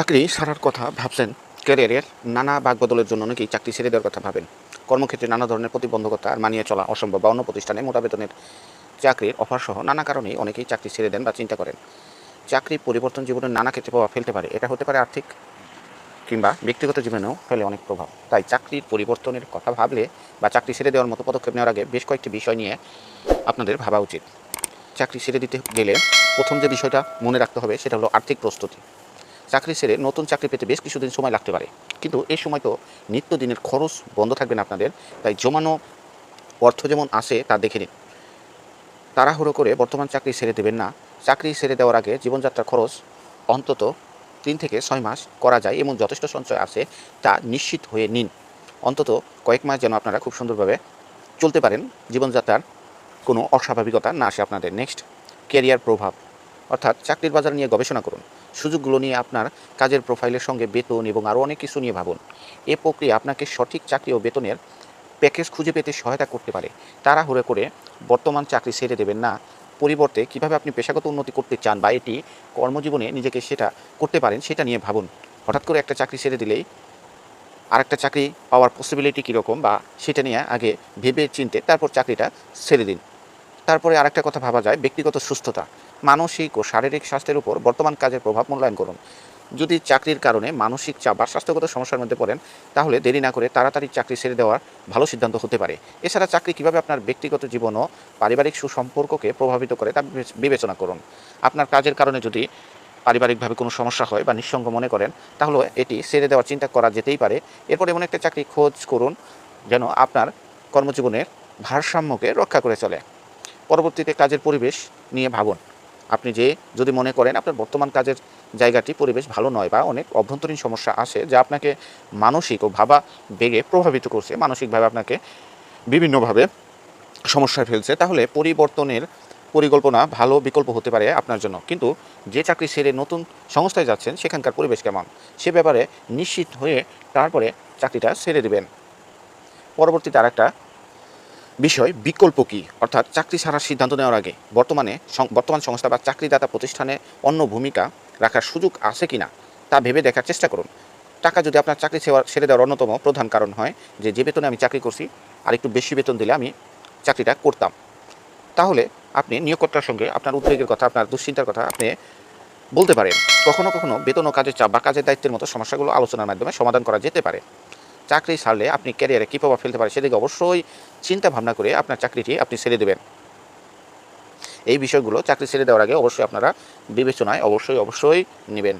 চাকরি সারার কথা ভাবছেন ক্যারিয়ারের নানা বাগবদলের জন্য অনেকেই চাকরি ছেড়ে দেওয়ার কথা ভাবেন। কর্মক্ষেত্রে নানা ধরনের প্রতিবন্ধকতা আর মানিয়ে চলা অসম্ভব বা অন্য প্রতিষ্ঠানে মোটা বেতনের চাকরির অফার সহ নানা কারণেই অনেকেই চাকরি ছেড়ে দেন বা চিন্তা করেন। চাকরি পরিবর্তন জীবনের নানা ক্ষেত্রে প্রভাব ফেলতে পারে। এটা হতে পারে আর্থিক কিংবা ব্যক্তিগত জীবনেও ফেলে অনেক প্রভাব। তাই চাকরির পরিবর্তনের কথা ভাবলে বা চাকরি ছেড়ে দেওয়ার মতো পদক্ষেপ নেওয়ার আগে বেশ কয়েকটি বিষয় নিয়ে আপনাদের ভাবা উচিত। চাকরি ছেড়ে দিতে গেলে প্রথম যে বিষয়টা মনে রাখতে হবে সেটা হলো আর্থিক প্রস্তুতি। চাকরি ছেড়ে নতুন চাকরি পেতে বেশ কিছুদিন সময় লাগতে পারে। কিন্তু এই সময় তো নিত্যদিনের খরচ বন্ধ থাকবে না আপনাদের, তাই জমানো অর্থ যেমন আসে তা দেখে নিন। তাড়াহুড়ো করে বর্তমান চাকরি ছেড়ে দেবেন না। চাকরি ছেড়ে দেওয়ার আগে জীবনযাত্রার খরচ অন্তত তিন থেকে ছয় মাস করা যায় এমন যথেষ্ট সঞ্চয় আছে তা নিশ্চিত হয়ে নিন। অন্তত কয়েক মাস যেন আপনারা খুব সুন্দরভাবে চলতে পারেন। জীবনযাত্রার কোনো অস্বাভাবিকতা না আসে আপনাদের। নেক্সট, ক্যারিয়ার প্রভাব। অর্থাৎ চাকরির বাজার নিয়ে গবেষণা করুন। সুযোগগুলো নিয়ে আপনার কাজের প্রোফাইলের সঙ্গে বেতন এবং আরও অনেক কিছু নিয়ে ভাবুন। এ প্রক্রিয়া আপনাকে সঠিক চাকরি ও বেতনের প্যাকেজ খুঁজে পেতে সহায়তা করতে পারে। তারা তাড়াহুড়ো করে বর্তমান চাকরি ছেড়ে দেবেন না। পরিবর্তে কীভাবে আপনি পেশাগত উন্নতি করতে চান বা এটি কর্মজীবনে নিজেকে সেটা করতে পারেন সেটা নিয়ে ভাবুন। হঠাৎ করে একটা চাকরি ছেড়ে দিলেই আরেকটা চাকরি পাওয়ার পসিবিলিটি কীরকম বা সেটা নিয়ে আগে ভেবে চিনতে তারপর চাকরিটা ছেড়ে দিন। তারপরে আরেকটা কথা ভাবা যায়, ব্যক্তিগত সুস্থতা। মানসিক ও শারীরিক স্বাস্থ্যের উপর বর্তমান কাজের প্রভাব মূল্যায়ন করুন। যদি চাকরির কারণে মানসিক চাপ বা স্বাস্থ্যগত সমস্যার মধ্যে পড়েন, তাহলে দেরি না করে তাড়াতাড়ি চাকরি ছেড়ে দেওয়ার ভালো সিদ্ধান্ত হতে পারে। এছাড়া চাকরি কীভাবে আপনার ব্যক্তিগত জীবন ও পারিবারিক সুসম্পর্ককে প্রভাবিত করে তা বিবেচনা করুন। আপনার কাজের কারণে যদি পারিবারিকভাবে কোনো সমস্যা হয় বা নিঃসঙ্গ মনে করেন, তাহলে এটি ছেড়ে দেওয়ার চিন্তা করা যেতেই পারে। এরপর এমন একটা চাকরি খোঁজ করুন যেন আপনার কর্মজীবনের ভারসাম্যকে রক্ষা করে চলে। পরবর্তীতে কাজের পরিবেশ নিয়ে ভাবুন। আপনি যে যদি মনে করেন আপনার বর্তমান কাজের জায়গাটি পরিবেশ ভালো নয় বা অনেক অভ্যন্তরীণ সমস্যা আসে যা আপনাকে মানসিক ও ভাবা বেগে প্রভাবিত করছে, মানসিকভাবে আপনাকে বিভিন্নভাবে সমস্যায় ফেলছে, তাহলে পরিবর্তনের পরিকল্পনা ভালো বিকল্প হতে পারে আপনার জন্য। কিন্তু যে চাকরি সেরে নতুন সংস্থায় যাচ্ছেন, সেখানকার পরিবেশ কেমন? সে ব্যাপারে নিশ্চিত হয়ে তারপরে চাকরিটা সেরে দেবেন। পরবর্তীতে আরেকটা বিষয়, বিকল্প কী? অর্থাৎ চাকরি ছাড়ার সিদ্ধান্ত নেওয়ার আগে বর্তমানে বর্তমান সংস্থা বা চাকরিদাতা প্রতিষ্ঠানে অন্য ভূমিকা রাখার সুযোগ আছে কি না তা ভেবে দেখার চেষ্টা করুন। টাকা যদি আপনার চাকরি ছেড়ে- ছেড়ে দেওয়ার অন্যতম প্রধান কারণ হয় যে যে বেতনে আমি চাকরি করছি আর একটু বেশি বেতন দিলে আমি চাকরিটা করতাম। তাহলে আপনি নিয়োগকর্তার সঙ্গে আপনার উদ্বেগের কথা, আপনার দুশ্চিন্তার কথা আপনি বলতে পারেন। কখনো কখনো বেতন ও কাজের চাপ বা কাজের দায়িত্বের মতো সমস্যাগুলো আলোচনার মাধ্যমে সমাধান করা যেতে পারে। চাকরি ছাড়লে আপনি ক্যারিয়ারে কী প্রভাব ফেলতে পারে সেদিকে অবশ্যই চিন্তা ভাবনা করে আপনার চাকরিটি আপনি ছেড়ে দেবেন। এই বিষয়গুলো চাকরি ছেড়ে দেওয়ার আগে অবশ্যই আপনারা বিবেচনায় অবশ্যই অবশ্যই নেবেন।